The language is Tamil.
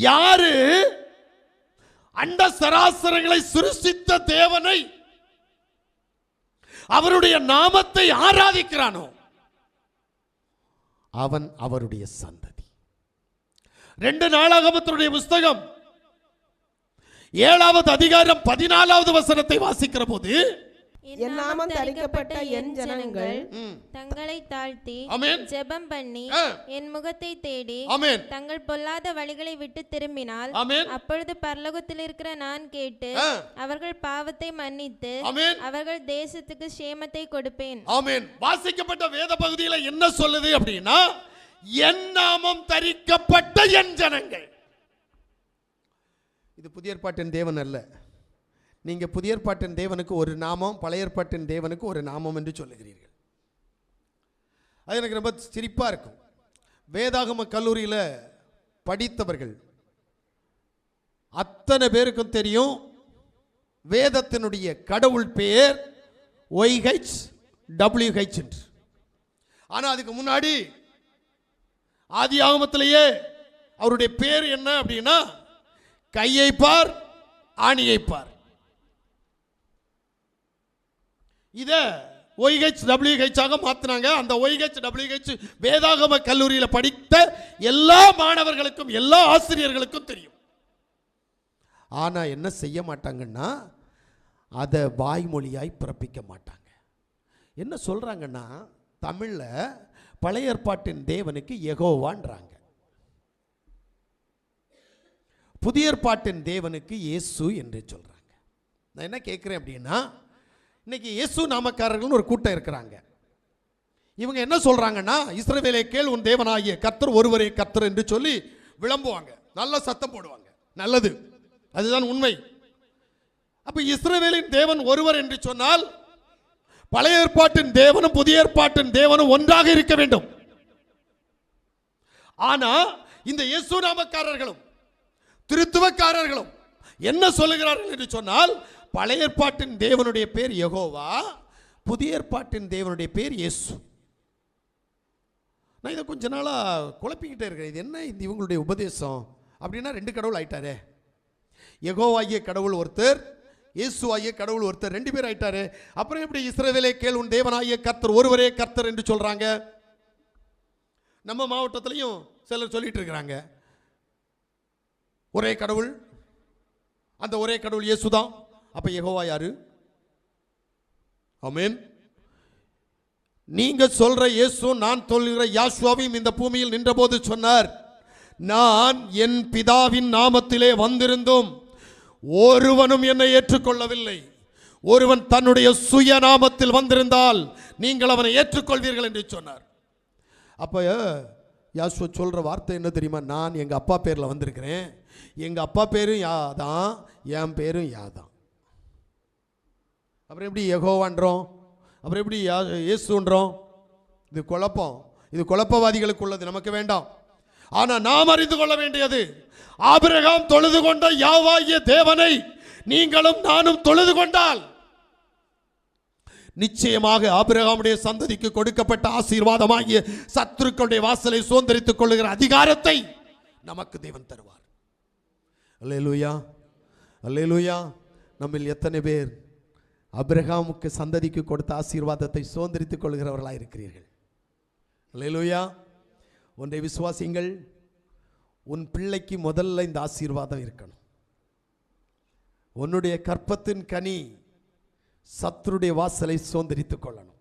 யாரு? அண்ட சராசரங்களை சிருஷ்டித்த தேவனை அவருடைய நாமத்தை ஆராதிக்கிறானோ? அவன் அவருடைய சந்ததி. ரெண்டு நாளாகமத்தினுடைய புஸ்தகம் ஏழாவது அதிகாரம் பதினாலாவது வசனத்தை வாசிக்கிற போது என் நாமம் தரிக்கப்பட்ட என் ஜனங்கள் தங்களை தாழ்த்தி ஜெபம் பண்ணி. என் முகத்தை தேடி தங்கள் பொல்லாத வழிகளை விட்டு திரும்பினால் அப்பொழுது பரலோகத்தில் இருக்கிற நான் கேட்டு. அவர்கள் பாவத்தை மன்னித்து அவர்கள் தேசத்துக்கு சேமத்தை கொடுப்பேன். ஆமென். வாசிக்கப்பட்ட வேத பகுதியில என்ன சொல்லுது அப்படின்னா என் நாமம் தரிக்கப்பட்ட என் ஜனங்கள். இது புதிய ஏற்பாட்டின் தேவன் அல்ல. நீங்கள் புதிய ஏற்பாட்டின் தேவனுக்கு ஒரு நாமம் பழைய ஏற்பாட்டின் தேவனுக்கு ஒரு நாமம் என்று சொல்லுகிறீர்கள். அது எனக்கு ரொம்ப சிரிப்பாக இருக்கும். வேதாகம கல்லூரியில் படித்தவர்கள் அத்தனை பேருக்கும் தெரியும் வேதத்தினுடைய கடவுள் பெயர் ஒய்ஹெச் டபிள்யூஹெச் என்று. ஆனால் அதுக்கு முன்னாடி ஆதி ஆகமத்திலேயே அவருடைய பேர் என்ன அப்படின்னா கையை பார் ஆணியை பார். இதை ஒய்ஹெச் டபிள்யூஹெச் மாற்றினாங்க அந்த ஒய்ஹெச் டபிள்யூஹெச் வேதாகம கல்லூரியில் படித்த எல்லா மாணவர்களுக்கும் எல்லா ஆசிரியர்களுக்கும் தெரியும். ஆனால் என்ன செய்ய மாட்டாங்கன்னா அதை வாய்மொழியாய் பிறப்பிக்க மாட்டாங்க. என்ன சொல்கிறாங்கன்னா தமிழில் பழைய ஏற்பாட்டின் தேவனுக்கு எகோவான்றாங்க புதிய ஏற்பாட்டின் தேவனுக்கு இயேசு என்று சொல்கிறாங்க நான் என்ன கேட்குறேன் அப்படின்னா இன்னைக்கு இயேசு நாமக்காரர்கள்னு ஒரு கூட்டம் இருக்கிறாங்க. இவங்க என்ன சொல்றாங்கன்னா இஸ்ரவேலை கேள் உன் தேவனாகிய கர்த்தர் ஒருவரே கர்த்தர் என்று சொல்லி விளம்புவாங்க. நல்ல சத்தம் போடுவாங்க. நல்லது. அதுதான் உண்மை. அப்போ இஸ்ரவேலின் தேவன் ஒருவர் என்று சொன்னால் பழைய ஏற்பாட்டின் தேவனும் புதிய ஏற்பாட்டின் தேவனும் ஒன்றாக இருக்க வேண்டும். ஆனா இந்த இயேசு நாமக்காரர்களும் திருத்துவக்காரர்களும் என்ன சொல்லுகிறார்கள் என்று சொன்னால் பழைய ஏற்பாட்டின் தேவனுடைய பேர் யகோவா புதிய ஏற்பாட்டின் தேவனுடைய பேர் இயேசு. நான் இதை கொஞ்ச நாளாக குழப்பிக்கிட்டே இருக்கிறேன். இது என்ன இந்த இவங்களுடைய உபதேசம்? அப்படின்னா ரெண்டு கடவுள் ஆயிட்டாரே. எகோவாகிய கடவுள் ஒருத்தர் இயேசுவாகிய கடவுள் ஒருத்தர் ரெண்டு பேர் ஆயிட்டாரு. அப்புறம் எப்படி இஸ்ரேவேலே கேள் உன் தேவனாகிய கர்த்தர் ஒருவரே கர்த்தர் என்று சொல்கிறாங்க நம்ம மாவட்டத்திலையும் சிலர் சொல்லிட்டு இருக்கிறாங்க. ஒரே கடவுள் அந்த ஒரே கடவுள் இயேசுதான். அப்ப யெகோவா யாரு? ஆமென். நீங்க சொல்ற இயேசு நான் சொல்கிற யாசுவாவையும் இந்த பூமியில் நின்றபோது சொன்னார் நான் என் பிதாவின் நாமத்திலே வந்திருந்தும் ஒருவனும் என்னை ஏற்றுக்கொள்ளவில்லை. ஒருவன் தன்னுடைய சுய நாமத்தில் வந்திருந்தால் நீங்கள் அவனை ஏற்றுக்கொள்வீர்கள் என்று சொன்னார். அப்போ யாசுவ சொல்கிற வார்த்தை என்ன தெரியுமா? நான் எங்கள் அப்பா பேரில் வந்திருக்கிறேன். எங்கள் அப்பா பேரும் யாதான் என் பேரும் யாதான் அப்புறம் எப்படி யகோவான்றோம்? அப்புறம் எப்படி யா இயேசுன்றோம்? இது குழப்பம். இது குழப்பவாதிகளுக்கு உள்ளது. நமக்கு வேண்டாம். ஆனால் நாம் அறிந்து கொள்ள வேண்டியது ஆபிரகாம் தொழுது கொண்ட யாவாகிய தேவனை நீங்களும் நானும் தொழுது கொண்டால் நிச்சயமாக ஆபிரகாமுடைய சந்ததிக்கு கொடுக்கப்பட்ட ஆசீர்வாதமாகிய சத்துருக்களுடைய வாசலை சுதந்திரித்துக் கொள்ளுகிற அதிகாரத்தை நமக்கு தேவன் தருவார். அல்லேலூயா. அல்லேலூயா. நம்மில் எத்தனை பேர் அப்ரஹாமுக்கு சந்ததிக்கு கொடுத்த ஆசீர்வாதத்தை சுதந்திரித்துக் கொள்கிறவர்களாக இருக்கிறீர்கள். அல்லேலூயா. ஒன்றை விசுவாசிங்கள் உன் பிள்ளைக்கு முதல்ல இந்த ஆசீர்வாதம் இருக்கணும். உன்னுடைய கற்பத்தின் கனி சத்துருடைய வாசலை சுதந்திரித்துக் கொள்ளணும்.